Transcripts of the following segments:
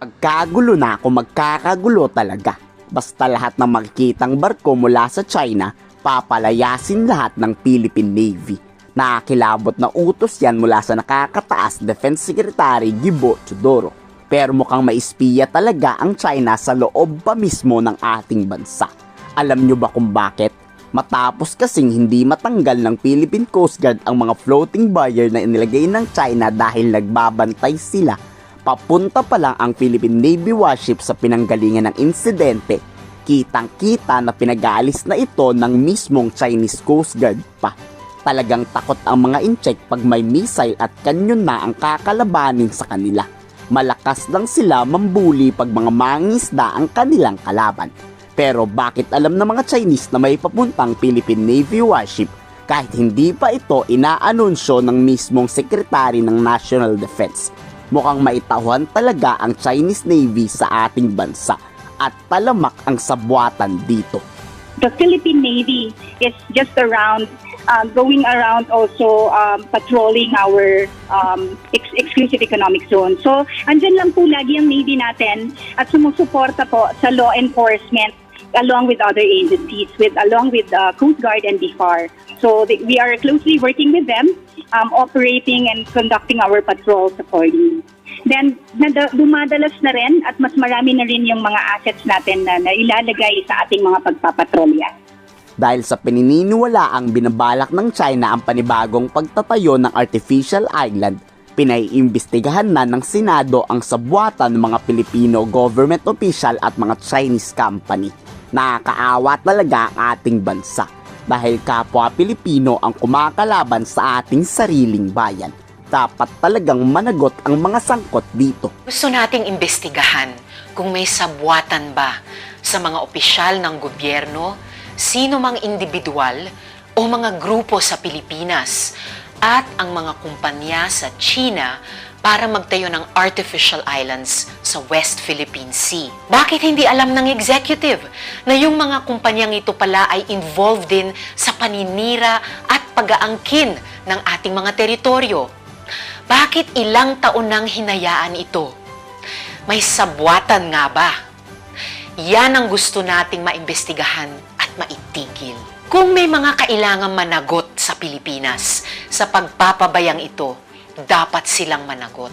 Pagkagulo na ako magkakagulo talaga. Basta lahat ng makikitang barko mula sa China, papalayasin lahat ng Philippine Navy. Nakakilabot na utos yan mula sa nakakataas Defense Secretary Gibo Chodoro. Pero mukhang maispiya talaga ang China sa loob pa mismo ng ating bansa. Alam nyo ba kung bakit? Matapos kasing hindi matanggal ng Philippine Coast Guard ang mga floating barrier na inilagay ng China dahil nagbabantay sila, papunta pa lang ang Philippine Navy warship sa pinanggalingan ng insidente, kitang-kita na pinag-aalis na ito ng mismong Chinese Coast Guard pa. Talagang takot ang mga incheck pag may missile at kanyon na ang kakalabanin sa kanila. Malakas lang sila mambuli pag mga mangisda ang kanilang kalaban. Pero bakit alam ng mga Chinese na may papuntang Philippine Navy warship kahit hindi pa ito inaanunsyo ng mismong sekretary ng National Defense? Mukhang maitahuan talaga ang Chinese Navy sa ating bansa at talamak ang sabwatan dito. the Philippine Navy is just around, um, going around also um, patrolling our um, ex- exclusive economic zone. So, andyan lang po lagi ang Navy natin at sumusuporta po sa law enforcement along with other agencies, with along with uh, Coast Guard and BFAR. So, the, we are closely working with them, um, operating and conducting our patrols accordingly. Then, nada, dumadalas na rin at mas marami na rin yung mga assets natin na, na ilalagay sa ating mga pagpapatrolya. Dahil sa pininiwala ang binabalak ng China ang panibagong pagtatayo ng artificial island, pinaiimbestigahan na ng Senado ang sabwatan ng mga Pilipino government official at mga Chinese company. Nakakaawa talaga ang ating bansa dahil kapwa Pilipino ang kumakalaban sa ating sariling bayan. Dapat talagang managot ang mga sangkot dito. Gusto nating imbestigahan kung may sabwatan ba sa mga opisyal ng gobyerno, sino mang individual o mga grupo sa Pilipinas at ang mga kumpanya sa China para magtayo ng artificial islands sa West Philippine Sea. Bakit hindi alam ng executive na yung mga kumpanyang ito pala ay involved din sa paninira at pag-aangkin ng ating mga teritoryo? Bakit ilang taon nang hinayaan ito? May sabwatan nga ba? Yan ang gusto nating maimbestigahan at maitigil. Kung may mga kailangang managot sa Pilipinas sa pagpapabayang ito, dapat silang managot.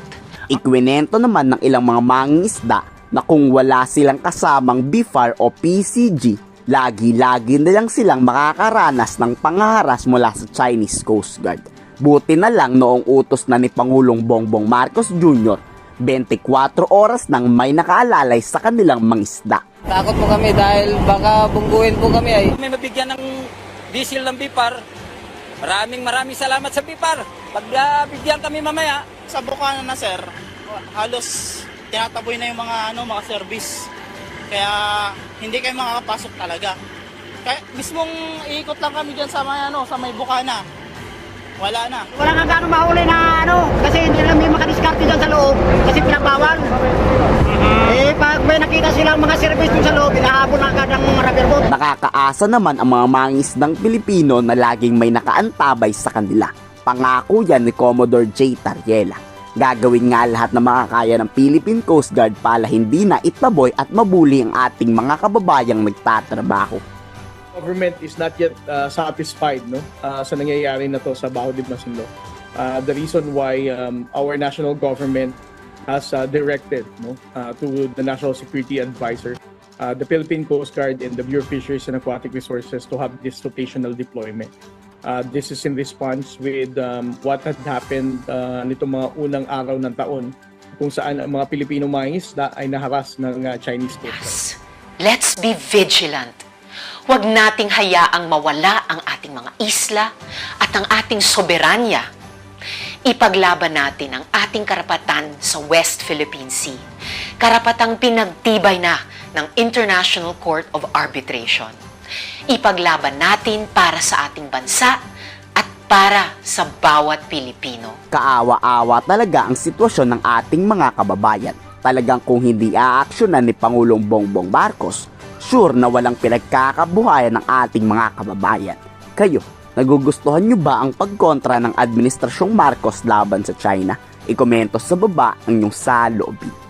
Ikwinento naman ng ilang mga mangingisda na kung wala silang kasamang BIFAR o PCG, lagi-lagi na lang silang makakaranas ng pangaharas mula sa Chinese Coast Guard. Buti na lang noong utos na ni Pangulong Bongbong Marcos Jr., 24 oras nang may nakaalalay sa kanilang mangisda. Takot po kami dahil baka bungguin po kami ay. may mabigyan ng diesel ng BIPAR, maraming maraming salamat sa BIPAR. Pag ah, bigyan kami mamaya, sa Bukana na sir, halos tinataboy na yung mga ano mga service. Kaya hindi kayo makakapasok talaga. Kaya mismong iikot lang kami diyan sa may ano, sa may Bukana. Wala na. Wala nga gano'ng mahuli na ano, kasi hindi lang may makadiskarte dyan sa loob, kasi pinagbawal. Eh, pag may silang mga service dun sa loob, inahabol na agad ang rubber boat. Nakakaasa naman ang mga mangisdang Pilipino na laging may nakaantabay sa kanila. Pangako yan ni Commodore J. Tariela. Gagawin nga lahat ng makakaya ng Philippine Coast Guard para hindi na itaboy at mabuli ang ating mga kababayang nagtatrabaho. government is not yet uh, satisfied no uh, sa nangyayari na to sa Baho de Masinloc. Uh, the reason why um, our national government has uh, directed no uh, to the National Security Advisor uh, the Philippine Coast Guard and the Bureau of Fisheries and Aquatic Resources to have this rotational deployment. Uh, this is in response with um, what had happened uh, nitong mga unang araw ng taon kung saan ang mga Pilipino mangisda ay naharas ng uh, Chinese Coast Guard. Let's be vigilant. Huwag nating hayaang mawala ang ating mga isla at ang ating soberanya. Ipaglaban natin ang ating karapatan sa West Philippine Sea. Karapatang pinagtibay na ng International Court of Arbitration. Ipaglaban natin para sa ating bansa at para sa bawat Pilipino. Kaawa-awa talaga ang sitwasyon ng ating mga kababayan. Talagang kung hindi aaksyonan ni Pangulong Bongbong Marcos, sure na walang pinagkakabuhayan ng ating mga kababayan. Kayo, nagugustuhan nyo ba ang pagkontra ng Administrasyong Marcos laban sa China? Ikomento sa baba ang inyong saloobin.